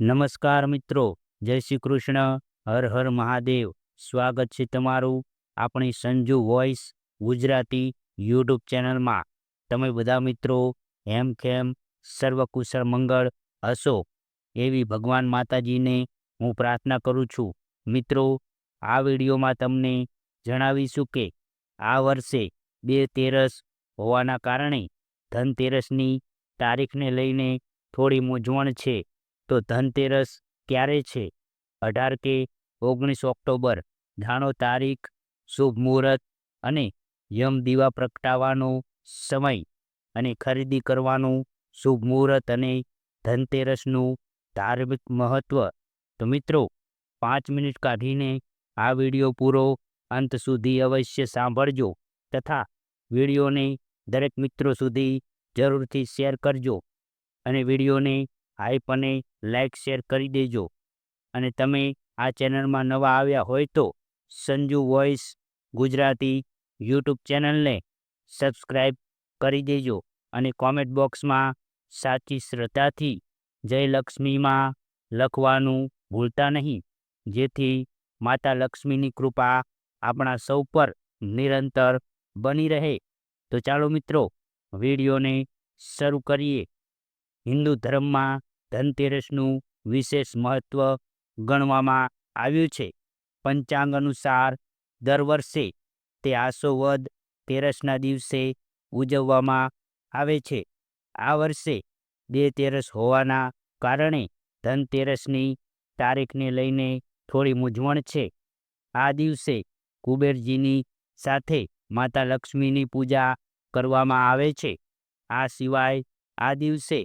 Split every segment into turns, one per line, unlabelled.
નમસ્કાર મિત્રો, જય શ્રી કૃષ્ણ, હર હર મહાદેવ. સ્વાગત છે તમારું આપણી સંજુ વોઇસ ગુજરાતી યુટ્યુબ ચેનલમાં. તમે બધા મિત્રો હેમ ખેમ સર્વકુશળ મંગળ હશો? એવી ભગવાન માતાજીને હું પ્રાર્થના કરું છું. મિત્રો, આ વિડીયોમાં તમને જણાવીશું કે આ વર્ષે બે તેરસ હોવાના કારણે ધનતેરસની તારીખને લઈને થોડી મૂંઝવણ છે. તો ધનતેરસ ક્યારે છે? અઢાર કે ઓગણીસ ઓક્ટોબર? જાણો તારીખ, શુભ મુહૂર્ત અને યમ દીવા પ્રગટાવવાનો સમય અને ખરીદી કરવાનું શુભ મુહૂર્ત અને ધનતેરસનું ધાર્મિક મહત્ત્વ તો મિત્રો, પાંચ મિનિટ કાઢીને આ વીડિયો પૂરો અંત સુધી અવશ્ય સાંભળજો તથા વિડીયોને દરેક મિત્રો સુધી જરૂરથી શેર કરજો અને વિડીયોને હાઈપ અને લાઈક શેર કરી દેજો. અને તમે આ ચેનલમાં નવા આવ્યા હોય તો સંજુ વોઇસ ગુજરાતી યુટ્યુબ ચેનલને સબસ્ક્રાઈબ કરી દેજો અને કોમેન્ટ બોક્સમાં સાચી શ્રદ્ધાથી જય લક્ષ્મીમાં લખવાનું ભૂલતા નહીં. જેથી માતા લક્ષ્મીની કૃપા આપણા સૌ પર નિરંતર બની રહે. તો ચાલો મિત્રો, વિડીયોને શરૂ કરીએ. હિન્દુ ધર્મમાં ધનતેરસનું વિશેષ મહત્ત્વ ગણવામાં આવ્યું છે. પંચાંગ અનુસાર દર વર્ષે તે આસો વદ તેરસના દિવસે ઉજવવામાં આવે છે. આ વર્ષે બે તેરસ હોવાના કારણે ધનતેરસની તારીખને લઈને થોડી મૂંઝવણ છે. આ દિવસે કુબેરજીની સાથે માતા લક્ષ્મીની પૂજા કરવામાં આવે છે. આ સિવાય આ દિવસે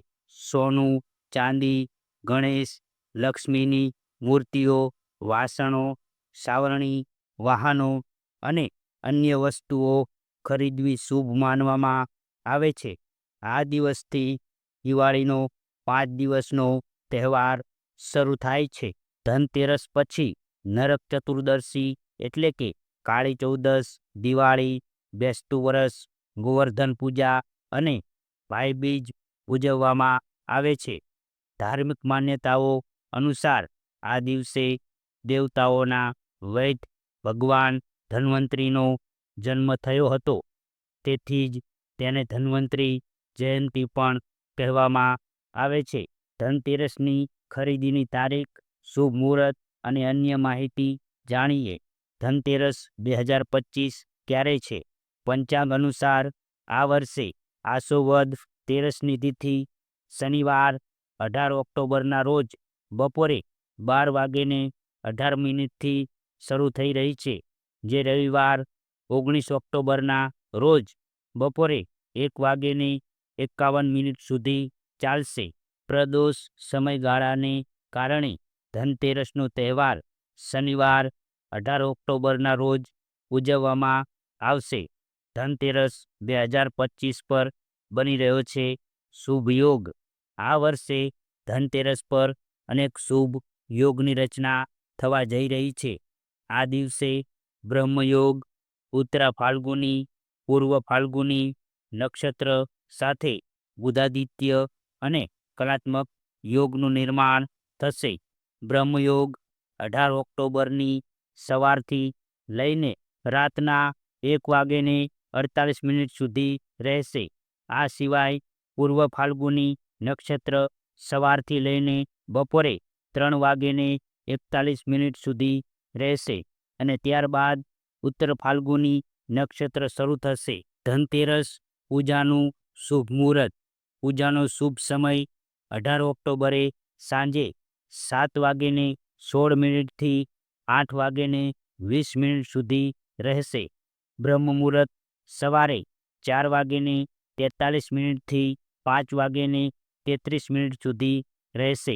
સોનું ચાંદી, ગણેશ, લક્ષ્મીની મૂર્તિઓ, વાસણો, સાવરણી, વાહનો અને અન્ય વસ્તુઓ ખરીદવી શુભ માનવામાં આવે છે. આ દિવસથી દિવાળીનો પાંચ દિવસનો તહેવાર શરૂ થાય છે. ધનતેરસ પછી નરક ચતુર્દશી એટલે કે કાળી ચૌદસ દિવાળી, બેસતું વરસ, ગોવર્ધન પૂજા અને ભાઈબીજ ઉજવવામાં આવે છે. ધાર્મિક માન્યતાઓ અનુસાર આ દિવસે દેવતાઓના વૈદ ભગવાન ધન્વંતરીનો જન્મ થયો હતો. તેથી જ તેને ધન્વંતરી જયંતી પણ કહેવામાં આવે છે. ધનતેરસની ખરીદીની તારીખ, શુભ મુહૂર્ત અને અન્ય માહિતી જાણીએ. ધનતેરસ બે હજાર પચીસ ક્યારે છે? પંચાંગ અનુસાર આ વર્ષે આસોવદ તેરસની તિથિ શનિવાર અઢાર ઓક્ટોબરના રોજ બપોરે બાર વાગ્યે અઢાર મિનિટથી શરૂ થઈ રહી છે, જે રવિવાર ઓગણીસ ઓક્ટોબરના રોજ બપોરે એક વાગ્યે એકાવન મિનિટ સુધી ચાલશે. પ્રદોષ સમયગાળાને કારણે ધનતેરસનો તહેવાર શનિવાર અઢાર ઓક્ટોબરના રોજ ઉજવવામાં આવશે. ધનતેરસ બે હજાર પચીસ પર બની રહ્યો છે. શુભ યોગ. આ વર્ષે ધનતેરસ પર અનેક શુભ યોગની રચના થવા જઈ રહી છે. આ દિવસે બ્રહ્મયોગ, ઉત્તરા ફાલ્ગુની, પૂર્વ ફાલ્ગુની નક્ષત્ર સાથે બુધાદિત્ય અને કલાત્મક યોગનું નિર્માણ થશે. બ્રહ્મયોગ અઢાર ઓક્ટોબરની સવારથી લઈને રાતના એક વાગ્યે અડતાલીસ મિનિટ સુધી રહેશે. આ સિવાય પૂર્વ ફાલ્ગુની નક્ષત્ર સવારથી લઈને બપોરે ત્રણ વાગ્યે એકતાલીસ મિનિટ સુધી રહેશે અને ત્યારબાદ ઉત્તર ફાલ્ગુની નક્ષત્ર શરૂ થશે. ધનતેરસ પૂજાનું શુભ મુહૂર્ત. પૂજાનો શુભ સમય અઢાર ઓક્ટોબરે સાંજે સાત વાગ્યે સોળ મિનિટથી આઠ વાગ્યે વીસ મિનિટ સુધી રહેશે. બ્રહ્મ મુહૂર્ત સવારે ચાર વાગ્યે તેતાલીસ મિનિટથી પાંચ વાગ્યે તેત્રીસ મિનિટ સુધી રહેશે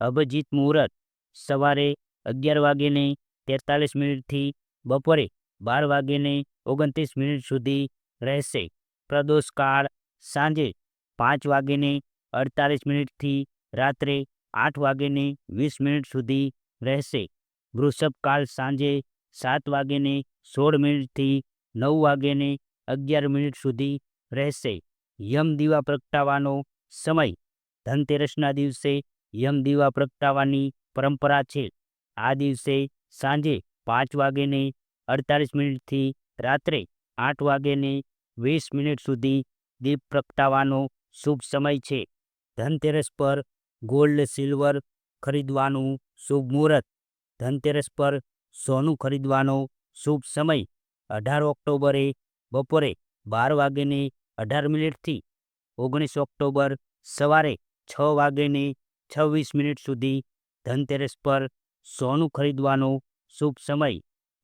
અભિજીત મુહૂર્ત સવારે અગિયાર વાગ્યે તેતાલીસ મિનિટથી બપોરે બાર વાગ્યે ઓગણત્રીસ મિનિટ સુધી રહેશે. પ્રદોષકાળ સાંજે પાંચ વાગ્યે અડતાલીસ મિનિટથી રાત્રે આઠ વાગ્યે વીસ મિનિટ સુધી રહેશે. વૃષભકાળ સાંજે સાત વાગ્યે સોળ મિનિટથી નવ વાગ્યે અગિયાર મિનિટ સુધી રહેશે. યમ દીવા પ્રગટાવવાનો સમય. ધનતેરસના દિવસે યમ દીવા પ્રગટાવવાની પરંપરા છે. આ દિવસે સાંજે પાંચ વાગ્યે અડતાલીસ મિનિટથી રાત્રે આઠ વાગ્યે વીસ મિનિટ સુધી દીપ પ્રગટાવવાનો શુભ સમય છે. ધનતેરસ પર ગોલ્ડ, સિલ્વર ખરીદવાનું શુભ મુહૂર્ત. ધનતેરસ પર સોનું ખરીદવાનો શુભ સમય. અઢાર ઓક્ટોબરે બપોરે બાર વાગ્યે અઢાર મિનિટથી ઓગણીસ ઓક્ટોબર સવારે છ વાગ્યાને છવ્વીસ મિનિટ સુધી ધનતેરસ પર સોનું ખરીદવાનો શુભ સમય.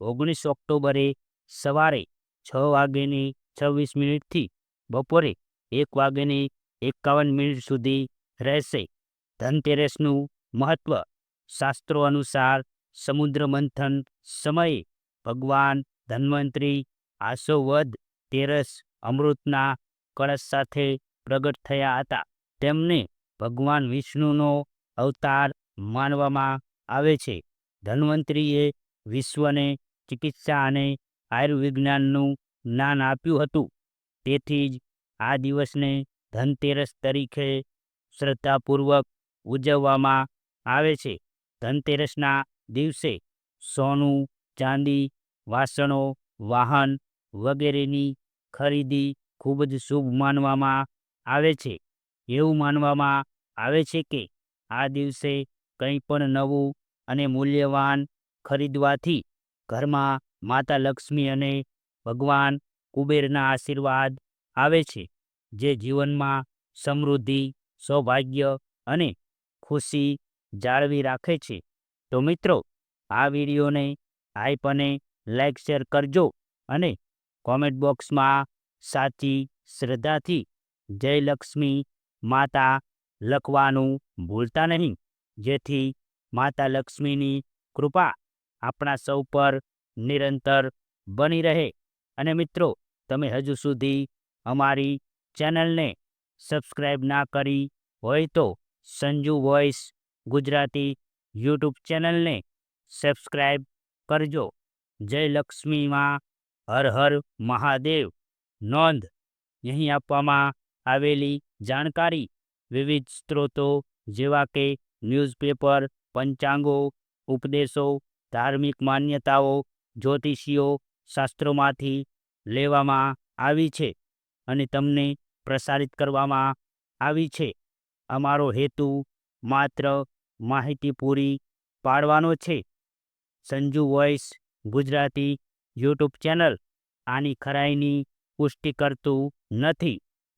ઓગણીસ ઓક્ટોબરે સવારે છ વાગ્યાને છવ્વીસ મિનિટથી બપોરે એક વાગ્યાને એકાવન મિનિટ સુધી રહેશે. ધનતેરસનું મહત્ત્વ શાસ્ત્રો અનુસાર સમુદ્ર મંથન સમયે ભગવાન ધન્વંતરી આસોવધ તેરસ અમૃતના કળશ સાથે પ્રગટ થયા હતા. તેમને ભગવાન વિષ્ણુનો અવતાર માનવામાં આવે છે. ધન્વંતરીએ વિશ્વને ચિકિત્સા અને આયુર્વિજ્ઞાનનું જ્ઞાન આપ્યું હતું. તેથી જ આ દિવસને ધનતેરસ તરીકે શ્રદ્ધાપૂર્વક ઉજવવામાં આવે છે. ધનતેરસના દિવસે સોનું, ચાંદી, વાસણો, વાહન વગેરેની ખરીદી ખૂબ જ શુભ માનવામાં આવે છે. એવું માનવામાં આવે છે કે આ દિવસે કંઈ પણ નવું અને મૂલ્યવાન ખરીદવાથી ઘરમાં માતા લક્ષ્મી અને ભગવાન કુબેરના આશીર્વાદ આવે છે, જે જીવનમાં સમૃદ્ધિ, સૌભાગ્ય અને ખુશી જાળવી રાખે છે. તો મિત્રો, આ વિડીયોને હાઈપ અને લાઈક, શેર કરજો અને કોમેન્ટ બોક્સમાં સાચી શ્રદ્ધાથી જય લક્ષ્મી, માતા લખવાનું ભૂલતા નહીં. જેથી માતા લક્ષ્મીની કૃપા આપણા સૌ પર નિરંતર બની રહે. અને મિત્રો, તમે હજુ સુધી અમારી ચેનલને સબસ્ક્રાઈબ ના કરી હોય તો સંજુ વોઇસ ગુજરાતી યુટ્યુબ ચેનલને સબસ્ક્રાઈબ કરજો. જય લક્ષ્મીમાં હર હર મહાદેવ. નોંધ અહીં આપવામાં આવેલી જાણકારી વિવિધ સ્ત્રોતો જેવા કે ન્યૂઝપેપર, પંચાંગો, ઉપદેશો, ધાર્મિક માન્યતાઓ, જ્યોતિષીઓ શાસ્ત્રોમાંથી લેવામાં આવી છે અને તમને પ્રસારિત કરવામાં આવી છે. અમારો હેતુ માત્ર માહિતી પૂરી પાડવાનો છે. Sanju voice, Gujarati YouTube channel. આની ખરાઈની પુષ્ટિ કરતું નથી.